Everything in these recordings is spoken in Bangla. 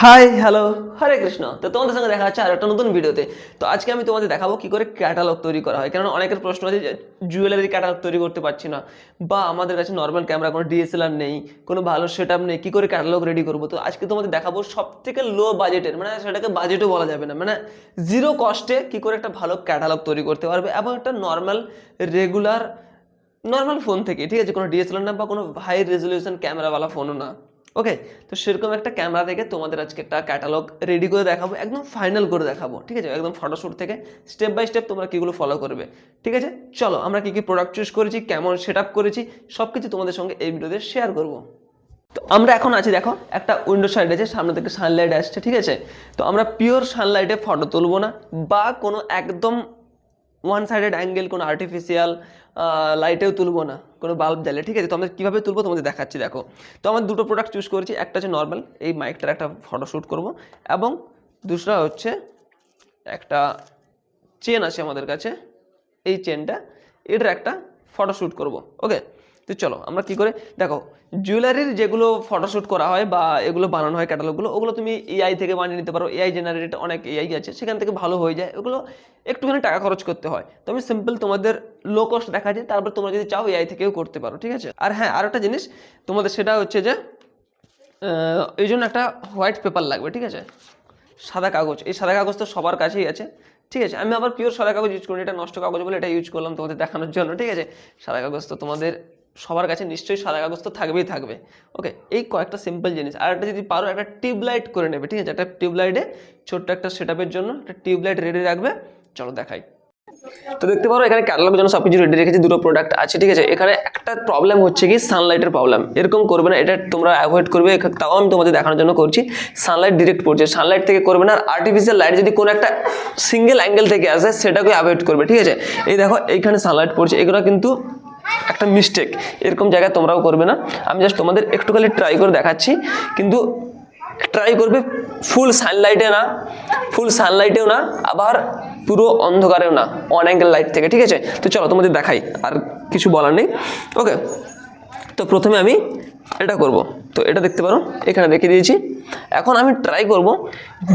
হাই হ্যালো হরে কৃষ্ণ তো তোমাদের সঙ্গে দেখা হচ্ছে আর একটা নতুন ভিডিওতে। তো আজকে আমি তোমাদের দেখাবো কি করে ক্যাটালগ তৈরি করা হয়। কারণ অনেকের প্রশ্ন আছে জুয়েলারি ক্যাটালগ তৈরি করতে পারছি না। বা আমাদের কাছে নর্মাল ক্যামেরা কোনো ডিএসএলআর নেই, কোনো ভালো সেট নেই, কী করে ক্যাটালগ রেডি করব? তো আজকে তোমাদের দেখাবো সব থেকে লো বাজেটের মানে সেটাকে বাজেটও বলা যাবে না মানে জিরো কস্টে কি করে একটা ভালো ক্যাটালগ তৈরি করতে পারবে এবং একটা নর্মাল রেগুলার নর্মাল ফোন থেকে, ঠিক আছে? কোনো ডিএসএলআর না বা কোনো হাই রেজলিউশন ক্যামেরাওয়ালা ফোনও না। ওকে তো সেরকম একটা ক্যামেরা থেকে তোমাদের আজকে একটা ক্যাটালগ রেডি করে দেখাবো, একদম ফাইনাল করে দেখাবো, ঠিক আছে? একদম ফটোশ্যুট থেকে স্টেপ বাই স্টেপ তোমরা কীগুলো ফলো করবে, ঠিক আছে? চলো, আমরা কী কী প্রোডাক্ট চুজ করেছি, কেমন সেট আপ করেছি সব কিছু তোমাদের সঙ্গে এই ভিডিওতে শেয়ার করব। তো আমরা এখন আছি, দেখো, একটা উইন্ডো সাইড আছে, সামনে থেকে সানলাইট আসছে, ঠিক আছে? তো আমরা পিওর সানলাইটে ফটো তুলবো না, বা কোনো একদম ওয়ান সাইডেড অ্যাঙ্গেল কোনো আর্টিফিশিয়াল লাইটেও তুলবো না, কোনো বাল্ব জ্বালে ঠিক আছে? তো আমরা কীভাবে তুলবো তোমাদের দেখাচ্ছি, দেখো। তো আমার দুটো প্রোডাক্ট চুজ করেছি, একটা হচ্ছে নর্মাল এই মাইকটার একটা ফটো শ্যুট করব। এবং দুসরা হচ্ছে একটা চেন আছে আমাদের কাছে, এই চেনটা এটার একটা ফটোশ্যুট করব ওকে তো চলো, আমরা কি করে? দেখো জুয়েলারির যেগুলো ফটোশ্যুট করা হয় বা এগুলো বানানো হয় ক্যাটালগুলো ওগুলো তুমি এআই থেকে বানিয়ে নিতে পারো। এআই জেনারেট অনেক এআই আছে, সেখান থেকে ভালো হয়ে যায়। ওগুলো একটুখানি টাকা খরচ করতে হয়। তো আমি সিম্পল তোমাদের লো কস্ট দেখা যায় তারপর তোমরা যদি চাও এআই থেকেও করতে পারো, ঠিক আছে? আর হ্যাঁ আর একটা জিনিস, তোমাদের সেটা হচ্ছে যে এই জন্য একটা হোয়াইট পেপার লাগবে, ঠিক আছে? সাদা কাগজ, এই সাদা কাগজ তো সবার কাছেই আছে, ঠিক আছে? আমি আবার পিওর সাদা কাগজ ইউজ করি এটা নষ্ট কাগজ বলে এটা ইউজ করলাম তোমাদের দেখানোর জন্য, ঠিক আছে? সাদা কাগজ তো তোমাদের সবার কাছে নিশ্চয়ই সাদা কাগজ তো থাকবেই থাকবে। ওকে এই কয়েকটা সিম্পল জিনিস। আর একটা যদি পারো, একটা টিউবলাইট করে নেবে, ঠিক আছে? একটা টিউবলাইটে ছোট্ট একটা সেটআপের জন্য একটা টিউবলাইট রেডি রাখবে। চলো দেখাই। তো দেখতে পারো, এখানে ক্যাটালগের জন্য সব কিছু রেডি রেখেছি, দুটো প্রোডাক্ট আছে, ঠিক আছে? এখানে একটা প্রবলেম হচ্ছে কি সানলাইটের প্রবলেম এরকম করবে না, এটা তোমরা অ্যাভয়েড করবে তাও আমি তোমাদের দেখানোর জন্য করছি। সানলাইট ডিরেক্ট পড়ছে সানলাইট থেকে করবে না, আর আর্টিফিশিয়াল লাইট যদি কোনো একটা সিঙ্গেল অ্যাঙ্গেল থেকে আসে সেটাকে অ্যাভয়েড করবে, ঠিক আছে? এই দেখো, এইখানে সানলাইট পড়ছে, এগুলো কিন্তু একটা মিস্টেক এরকম জায়গায় তোমরাও করবে না। আমি জাস্ট তোমাদের একটু খালি ট্রাই করে দেখাচ্ছি, কিন্তু ট্রাই করবে ফুল সানলাইটে না ফুল সানলাইটেও না, আবার পুরো অন্ধকারেও না অন অ্যাঙ্গেল লাইট থেকে, ঠিক আছে? তো চলো তোমাদের দেখাই, আর কিছু বলার নেই। ওকে তো প্রথমে আমি এটা করব। তো এটা দেখতে পারো, এখানে রেখে দিয়েছি। এখন আমি ট্রাই করব,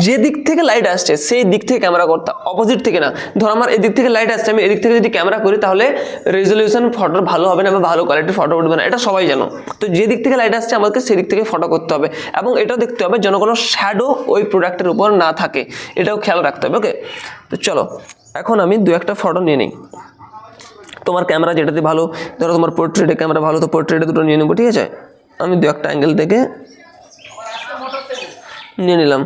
যে দিক থেকে লাইট আসছে, সেই দিক থেকে ক্যামেরা করতে অপোজিট থেকে না। ধর আমার এদিক থেকে লাইট আসছে, আমি এদিক থেকে যদি ক্যামেরা করি, তাহলে রেজলিউশন ফটোর ভালো হবে না, বা ভালো কোয়ালিটির ফটো উঠবে না, এটা সবাই জানো। তো যে দিক থেকে লাইট আসছে, আমাকে সেদিক থেকে ফটো করতে হবে, এবং এটাও দেখতে হবে যেন কোনো শ্যাডো ওই প্রোডাক্টের উপর না থাকে। এটাও খেয়াল রাখতে হবে ওকে তো চলো, এখন আমি দু একটা ফটো নিয়ে নিই। তোমার ক্যামেরা যেটাতে ভালো, ধরো তোমার পোর্ট্রেটে ক্যামেরা ভালো, তো পোর্ট্রেটে দুটো নিয়ে নেব, ঠিক আছে? আমি দু একটা অ্যাঙ্গেল থেকে নিয়ে নিলাম।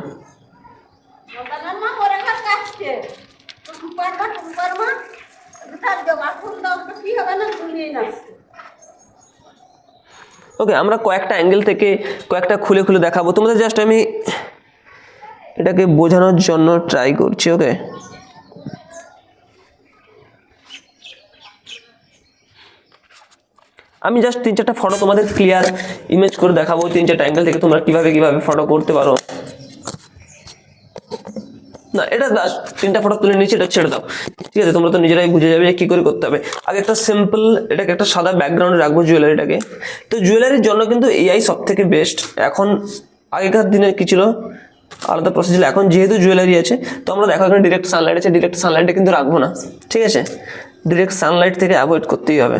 ওকে আমরা কয়েকটা অ্যাঙ্গেল থেকে কয়েকটা খুলে খুলে দেখাবো। তোমাদের জাস্ট আমি এটাকে বোঝানোর জন্য ট্রাই করছি ওকে আমি জাস্ট তিন চারটা ফটো তোমাদের ক্লিয়ার ইমেজ করে দেখাবো, তিন চারটা অ্যাঙ্গেল থেকে তোমরা কীভাবে কীভাবে ফটো করতে পারো। না, এটা তিনটা ফটো তুলে নিয়েছি, এটা ছেড়ে দাও। ঠিক আছে, তোমরা তো নিজেরাই বুঝে যাবে যে কী করে করতে হবে। আগে একটা সিম্পল এটাকে একটা সাদা ব্যাকগ্রাউন্ডে রাখব জুয়েলারিটাকে তো জুয়েলারির জন্য কিন্তু এআই সব থেকে বেস্ট এখন আগেকার দিনে কী ছিল? আলাদা প্রসেস ছিল। এখন যেহেতু জুয়েলারি আছে, তো আমরা দেখো এখানে ডিরেক্ট সানলাইট আছে ডিরেক্ট সানলাইটে কিন্তু রাখব না। ঠিক আছে? ডিরেক্ট সানলাইট থেকে অ্যাভয়েড করতেই হবে।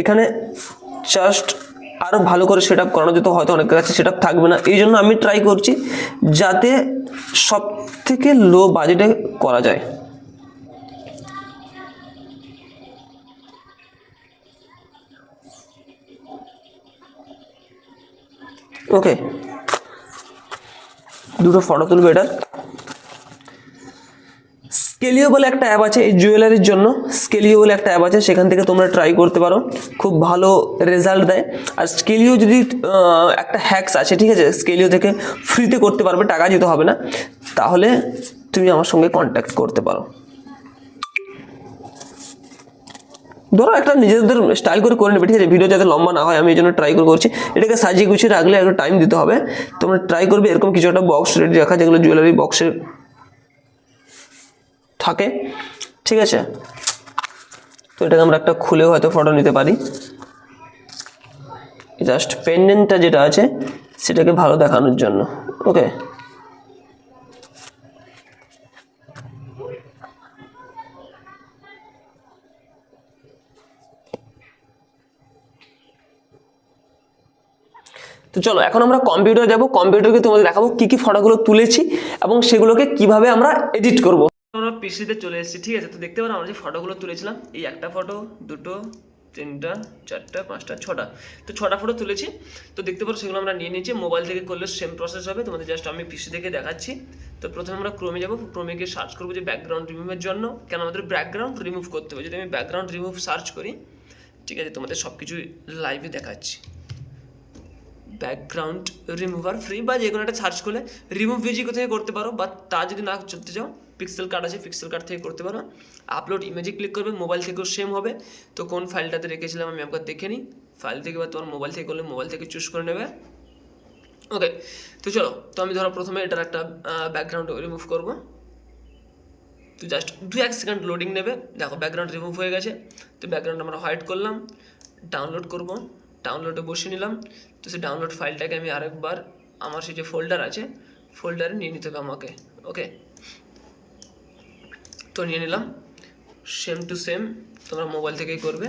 এখানে জাস্ট আরও ভালো করে সেট আপ করানো যেত, হয়তো অনেকের কাছে সেট থাকবে না। এই জন্য আমি ট্রাই করছি যাতে সব থেকে লো বাজেটে করা যায়। ওকে দুটো ফটো তুলবে এটার স্কেলিও বলে একটা অ্যাপ আছে, এই জুয়েলারির জন্য স্কেলিও বলে একটা অ্যাপ আছে, সেখান থেকে তোমরা ট্রাই করতে পারো। খুব ভালো রেজাল্ট দেয়। আর স্কেলিও যদি একটা হ্যাক্স আছে, ঠিক আছে? স্কেলিও থেকে ফ্রিতে করতে পারবে, টাকা দিতে হবে না। তাহলে তুমি আমার সঙ্গে কন্ট্যাক্ট করতে পারো। ধরো একটা নিজেদের স্টাইল করে করে নেবে, ঠিক আছে? ভিডিও যাতে লম্বা না হয়, আমি এই জন্য ট্রাই করে করছি। এটাকে সাজিয়ে গুছিয়ে রাখলে একটু টাইম দিতে হবে। তোমরা ট্রাই করবে, এরকম কিছু একটা বক্স রেডি রাখা, যেগুলো জুয়েলারি বক্সের থাকে, ঠিক আছে? তো এটাকে আমরা একটা খুলেও হয়তো ফটো নিতে পারি। জাস্ট পেন্ডেন্টটা যেটা আছে, সেটাকে ভালো দেখানোর জন্য ওকে তো চলো, এখন আমরা কম্পিউটার যাব। কম্পিউটারকে তোমাদের দেখাবো, কি কি ফটোগুলো তুলেছি এবং সেগুলোকে কীভাবে আমরা এডিট করব। পিসিতে চলে এসেছি, ঠিক আছে? তো দেখতে পারো আমরা যে ফটোগুলো তুলেছিলাম, এই একটা ফটো, দুটো, তিনটা, চারটা, পাঁচটা, ছটা। তো ছটা ফটো তুলেছি। তো দেখতে পারো সেগুলো আমরা নিয়ে নিয়েছি। মোবাইল থেকে করলে সেম প্রসেস হবে। তোমাদের জাস্ট আমি পিসি থেকে দেখাচ্ছি। তো প্রথমে আমরা ক্রমে যাব। ক্রমে গিয়ে সার্চ করব যে ব্যাকগ্রাউন্ড রিমুভের জন্য। কেন আমাদের ব্যাকগ্রাউন্ড রিমুভ করতে হবে? যদি আমি ব্যাকগ্রাউন্ড রিমুভ সার্চ করি, ঠিক আছে, তোমাদের সব কিছু লাইভে দেখাচ্ছি। ব্যাকগ্রাউন্ড রিমুভার ফ্রি বা যে কোনো একটা সার্চ করলে রিমুভ ভিজি কোথায় করতে পারো? বা তা যদি না করতে চাও পিক্সেল কার্ড আছে পিক্সেল কার্ড থেকে করতে পারো। আপলোড ইমেজে ক্লিক করবে মোবাইল থেকেও সেম হবে। তো কোন ফাইলটাতে রেখেছিলাম আমি একবার দেখে নিই। ফাইল থেকে বা তোমার মোবাইল থেকে করলে মোবাইল থেকে চুজ করে নেবে। ওকে তো চলো, তো আমি ধরো প্রথমে এটার একটা ব্যাকগ্রাউন্ড রিমুভ করব। তো জাস্ট দু এক সেকেন্ড লোডিং নেবে। দেখো ব্যাকগ্রাউন্ড রিমুভ হয়ে গেছে। তো ব্যাকগ্রাউন্ড আমরা হোয়াইট করলাম। ডাউনলোড করব। ডাউনলোডে বসিয়ে নিলাম। তো সেই ডাউনলোড ফাইলটাকে আমি আরেকবার, আমার সেই যে ফোল্ডার আছে ফোল্ডারে নিয়ে নিতে হবে আমাকে। ওকে তো নিয়ে নিলাম। সেম টু সেম তোমরা মোবাইল থেকেই করবে।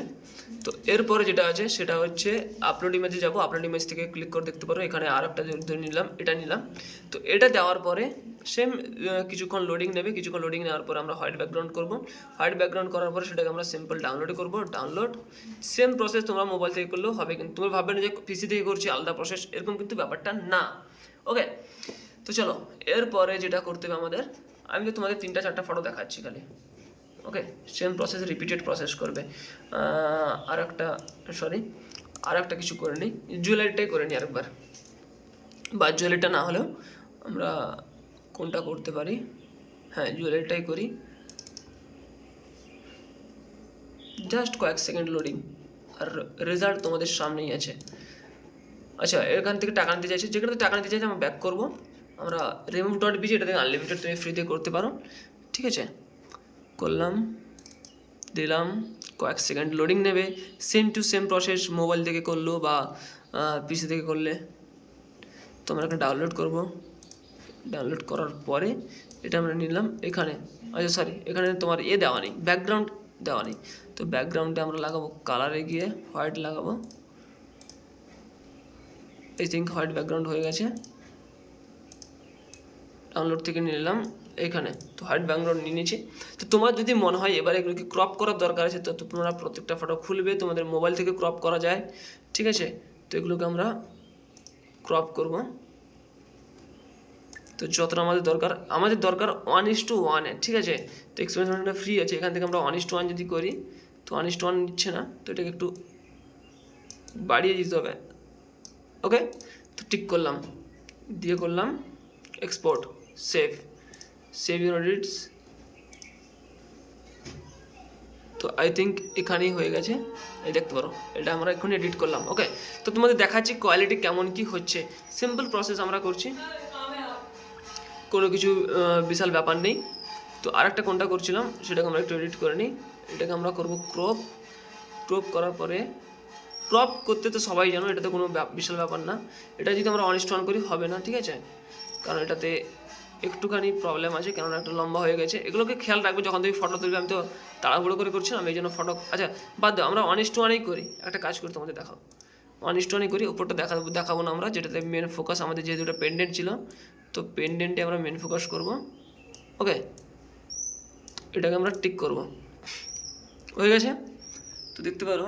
তো এরপরে যেটা আছে, সেটা হচ্ছে আপলোড ইমেজে যাব। আপলোড ইমেজ থেকে ক্লিক করে দেখতে পারো। এখানে আর একটা ধরে নিলাম, এটা নিলাম। তো এটা দেওয়ার পরে সেম কিছুক্ষণ লোডিং নেবে। কিছুক্ষণ লোডিং নেওয়ার পরে আমরা হোয়াইট ব্যাকগ্রাউন্ড করব। হোয়াইট ব্যাকগ্রাউন্ড করার পরে সেটাকে আমরা সিম্পল ডাউনলোড করব। ডাউনলোড সেম প্রসেস তোমরা মোবাইল থেকে করলেও হবে। কিন্তু তুমি ভাববে না যে পিসি থেকে করছি, আলাদা প্রসেস এরকম কিন্তু ব্যাপারটা না। ওকে তো চলো, এরপরে যেটা করতে হবে আমাদের, আমি তো তোমাদের তিনটা, চারটা ফটো দেখাচ্ছি খালি। Okay same process repeated process করবে। আর একটা সরি আর একটা কিছু করে নিই। জুয়েলারিটাই করে নিই আরেকবার। বা জুয়েলারিটা না হলেও আমরা কোনটা করতে পারি? হ্যাঁ জুয়েলারিটাই করি। জাস্ট কয়েক সেকেন্ড লোডিং আর রেজাল্ট তোমাদের সামনেই আছে। আচ্ছা এখান থেকে টাকা নিতে চাইছি, যেখানে টাকা নিতে চাইছি, আমরা ব্যাক করব। আমরা রিমুভ ডট বিজি এটা থেকে আনলিমিটেড তুমি ফ্রিতে করতে পারো। ঠিক আছে? করলাম, দিলাম, কয়েক সেকেন্ড লোডিং নেবে। Same to same process mobile থেকে করল বা পিসি থেকে করলে। তো আমরা একটা ডাউনলোড করব। ডাউনলোড করার পরে এটা আমরা নিলাম এখানে। আচ্ছা সরি এখানে তোমার এ দেওয়া নেই ব্যাকগ্রাউন্ড দেওয়া নেই। তো ব্যাকগ্রাউন্ডে আমরা লাগাবো কালারে গিয়ে হোয়াইট লাগাবো। এই থিঙ্ক হোয়াইট ব্যাকগ্রাউন্ড হয়ে গেছে। ডাউনলোড থেকে নিয়ে নিলাম এখানে তো হোয়াইট ব্যাকগ্রাউন্ড নিয়ে নিয়েছি। তো তোমার যদি মনে হয় এবার এগুলোকে ক্রপ করার দরকার আছে, তো তোমরা প্রত্যেকটা ফটো খুলবে, তোমাদের মোবাইল থেকে ক্রপ করা যায়। ঠিক আছে? তো এগুলোকে আমরা ক্রপ করব। তো যতটা আমাদের দরকার আমাদের দরকার ওয়ান ইস টু ওয়ানে ঠিক আছে? তো এক্সপেরিমেন্টটা ফ্রি আছে, এখান থেকে আমরা ওয়ান ইস টু ওয়ান যদি করি, তো ওয়ান ইস টু ওয়ান নিচ্ছে না, তো এটাকে একটু বাড়িয়ে দিতে হবে। ওকে তো টিক করলাম, দিয়ে করলাম export save save your edits তো আই থিঙ্ক এখানেই হয়ে গেছে। এই দেখতে পারো, এটা আমরা এখন এডিট করলাম ওকে তো তোমাদের দেখাচ্ছি কোয়ালিটি কেমন কি হচ্ছে। সিম্পল প্রসেস আমরা করছি। কোনো কিছু বিশাল ব্যাপার নেই। তো আরেকটা কোনটা করছিলাম, সেটাকে আমরা একটু এডিট করে নিই। এটাকে আমরা করব ক্রপ ক্রপ করার পরে ক্রপ করতে তো সবাই জানো, এটা তো কোনো বিশাল ব্যাপার না। এটা যদি আমরা অনিষ্ট অন করি, হবে না, ঠিক আছে? কারণ এটাতে একটুখানি প্রবলেম আছে, কেননা একটা লম্বা হয়ে গেছে। এগুলোকে খেয়াল রাখবে, যখন তুমি ফটো তুলবে, আমি তো তাড়াহুড়ো করে করছি আমি এই জন্য ফটো আচ্ছা বাদ দাও, আমরা অনিষ্ট ওয়ানেই করি। একটা কাজ করি, তোমাদের দেখাও। অনিষ্ট ওয়ানেই করি, উপরটা দেখাবো দেখাবো না আমরা, যেটাতে মেন ফোকাস আমাদের যেহেতু একটা পেন্ডেন্ট ছিল, তো পেন্ডেন্টে আমরা মেন ফোকাস করব। ওকে এটাকে আমরা টিক করব। হয়ে গেছে? তো দেখতে পারো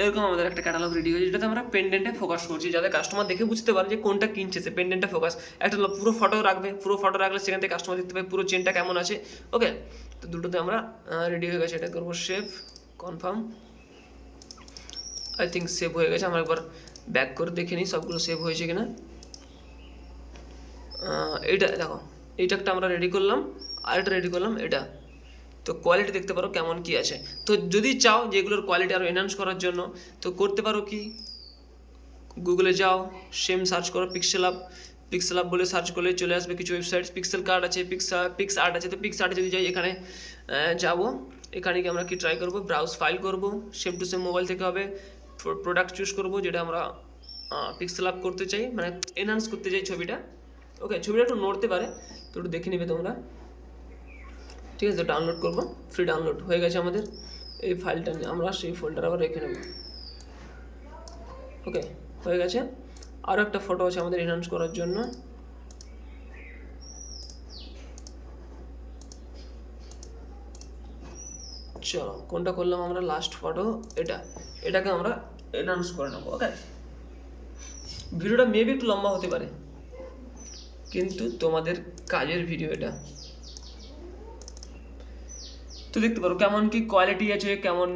এরকম আমাদের একটা ক্যাটালগ রেডি হয়েছে, যেটাতে আমরা পেন্ডেন্টে ফোকাস করছি। যাতে কাস্টমার দেখে বুঝতে পারে যে কোনটা কিনছে সে পেন্ডেন্টে ফোকাস একটা পুরো ফটো রাখবে, পুরো ফটো রাখলে সেখান থেকে কাস্টমার দেখতে পাবে পুরো চেনটা কেমন আছে। ওকে তো দুটোতে আমরা রেডি হয়ে গেছে। এটা করব save confirm I think save হয়ে গেছে। আমরা একবার ব্যাক করে দেখে নিই সবগুলো সেভ হয়েছে কিনা। এইটা, দেখো, এইটা একটা আমরা রেডি করলাম। আর একটা রেডি করলাম, এটা। তো কোয়ালিটি দেখতে পারো কেমন কি আছে। তো যদি চাও যে এগুলোর কোয়ালিটি আরও এনহান্স করার জন্য, তো করতে পারো কি? গুগলে যাও সেম সার্চ করো পিক্সেল আপ পিক্সেল আপ বলে সার্চ করলে চলে আসবে কিছু ওয়েবসাইট পিক্সেল কার্ড আছে পিক্স পিক্স আর্ট আছে, তো পিক্স আর্টে যদি যাই এখানে যাব, এখানে কি আমরা কি ট্রাই করব? ব্রাউজ ফাইল করব সেম টু সেম মোবাইল থেকে হবে প্রোডাক্ট চুজ করব, যেটা আমরা পিক্সেল আপ করতে চাই মানে এনহান্স করতে চাই ছবিটা। ওকে ছবিটা একটু নড়তে পারে, তো একটু দেখে নেবে তোমরা। ঠিক আছে ডাউনলোড করব। ফ্রি ডাউনলোড হয়ে গেছে আমাদের। এই ফাইলটা নিয়ে আমরা সেই ফোল্ডার আবার রেখে নেব। ওকে হয়ে গেছে। আরও একটা ফটো আছে আমাদের এনহান্স করার জন্য। চলো, কোনটা করলাম আমরা? লাস্ট ফটো এটা। এটাকে আমরা এনহান্স করে নেব ওকে ভিডিওটা মেবি একটু লম্বা হতে পারে, কিন্তু তোমাদের কাজের ভিডিও এটা। তো দেখতে পারো কেমন কি কোয়ালিটি আছে, কেমন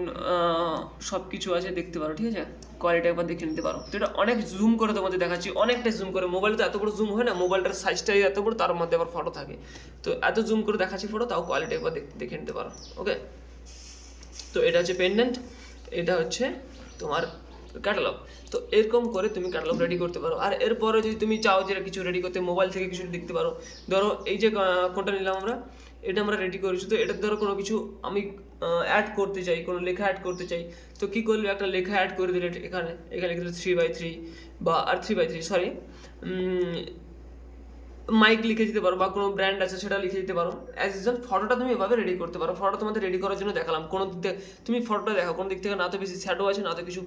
সব কিছু আছে, দেখতে পারো, ঠিক আছে? কোয়ালিটি একবার দেখে নিতে পারো। তো এটা অনেক জুম করে তোমাদের দেখাচ্ছি, অনেকটা জুম করে। মোবাইলে তো এত বড় জুম হয় না মোবাইলটার সাইজটাই এত বড়, তার মধ্যে আবার ফটো থাকে। তো এত জুম করে দেখাচ্ছি ফটো তাও কোয়ালিটি একবার দেখ- নিতে পারো ওকে তো এটা হচ্ছে পেন্ডেন্ট এটা হচ্ছে তোমার ক্যাটালগ তো এরকম করে তুমি ক্যাটালগ রেডি করতে পারো। আর এরপরে যদি তুমি চাও যে কিছু রেডি করতে মোবাইল থেকে কিছু দেখতে পারো। ধরো এই যে কোনটা নিলাম আমরা? এটা আমরা রেডি করেছি তো এটার ধরো কোনো কিছু আমি অ্যাড করতে চাই, কোনো লেখা অ্যাড করতে চাই। তো কী করলে? একটা লেখা অ্যাড করে দিলে এখানে এখানে লিখে দিলে থ্রি বাই থ্রি বা আর three by three sorry mike লিখে দিতে পারো বা কোনো ব্র্যান্ড আছে সেটা লিখে দিতে পারো। অ্যাজ ইউজুয়াল ফটোটা তুমি এভাবে রেডি করতে পারো। ফটো তোমাদের রেডি করার জন্য দেখালাম। কোনো দিক থেকে, তুমি ফটোটা দেখো, কোনো দিক থেকে না তো বেশি শ্যাডো আছে, না তো কিছু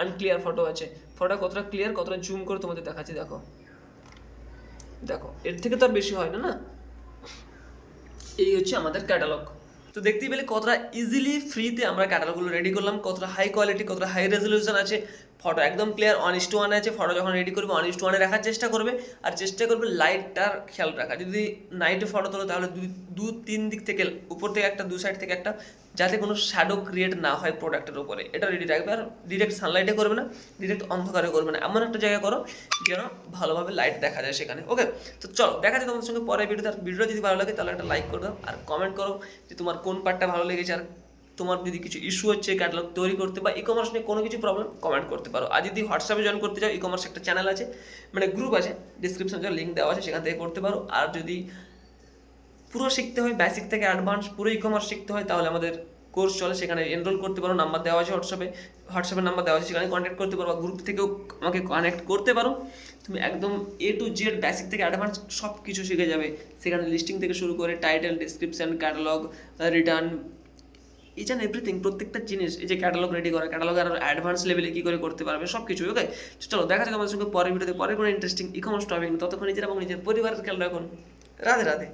আনক্লিয়ার ফটো আছে। ফটোটা কতটা ক্লিয়ার কতটা জুম করে তোমাদের দেখাচ্ছি, দেখো। দেখো, এর থেকে তো আর বেশি হয় না না? এই হচ্ছে আমাদের ক্যাটালগ তো দেখতেই পেলে কতটা ইজিলি ফ্রিতে আমরা ক্যাটালগুলো রেডি করলাম, কতটা হাই কোয়ালিটি কতটা হাই রেজলিউশন আছে। ফটো একদম clear one is to one আছে। ফটো যখন রেডি করবে অন ইস ওয়ানে রাখার চেষ্টা করবে। আর চেষ্টা করবে লাইটটার খেয়াল রাখা যদি নাইটে ফটো তোলো, তাহলে দু তিন দিক থেকে, উপর থেকে একটা, দু সাইড থেকে একটা যাতে কোনো শ্যাডো ক্রিয়েট না হয় প্রোডাক্টের উপরে। এটা রেডি রাখবে আর ডিরেক্ট সানলাইটে করবে না ডিরেক্ট অন্ধকারে করবে না। এমন একটা জায়গা করো যেন ভালোভাবে লাইট দেখা যায় সেখানে। ওকে তো চলো, দেখা যায় তোমাদের সঙ্গে পরে ভিডিওতে আর ভিডিও যদি ভালো লাগে, তাহলে একটা লাইক করে দাও। আর কমেন্ট করো যে তোমার কোন পার্টটা ভালো লেগেছে। আর তোমার যদি কিছু ইস্যু হচ্ছে ক্যাটালগ তৈরি করতে বা ই কমার্স নিয়ে কোনো কিছু প্রবলেম কমেন্ট করতে পারো। আর যদি হোয়াটসঅ্যাপে জয়েন করতে চাও ই কমার্স একটা চ্যানেল আছে মানে গ্রুপ আছে ডিসক্রিপশনে লিঙ্ক দেওয়া আছে, সেখান থেকে করতে পারো। আর যদি পুরো শিখতে হয় বেসিক থেকে অ্যাডভান্স পুরো ই কমার্স শিখতে হয়, তাহলে আমাদের কোর্স চলে। সেখানে এনরোল করতে পারো নাম্বার দেওয়া আছে হোয়াটসঅ্যাপে হোয়াটসঅ্যাপের নাম্বার দেওয়া আছে, সেখানে কন্ট্যাক্ট করতে পারো বা গ্রুপ থেকেও আমাকে কানেক্ট করতে পারো। তুমি একদম এ টু জেড বেসিক থেকে অ্যাডভান্স সব কিছু শিখে যাবে। সেখানে লিস্টিং থেকে শুরু করে title description catalogue return each and everything প্রত্যেকটা জিনিস, এই যে ক্যাটালগ রেডি করা ক্যাটালগ আর অ্যাডভান্স লেভেলে কী করে করতে পারবে সব কিছু ওকে চলো, দেখা যাক আমাদের সঙ্গে পরের ভিডিওতে পরে কোনো ইন্টারেস্টিং ই কমার্স টপিক ততক্ষণ নিজের এবং নিজের পরিবারের খেয়াল রাখুন। রাধে রাধে।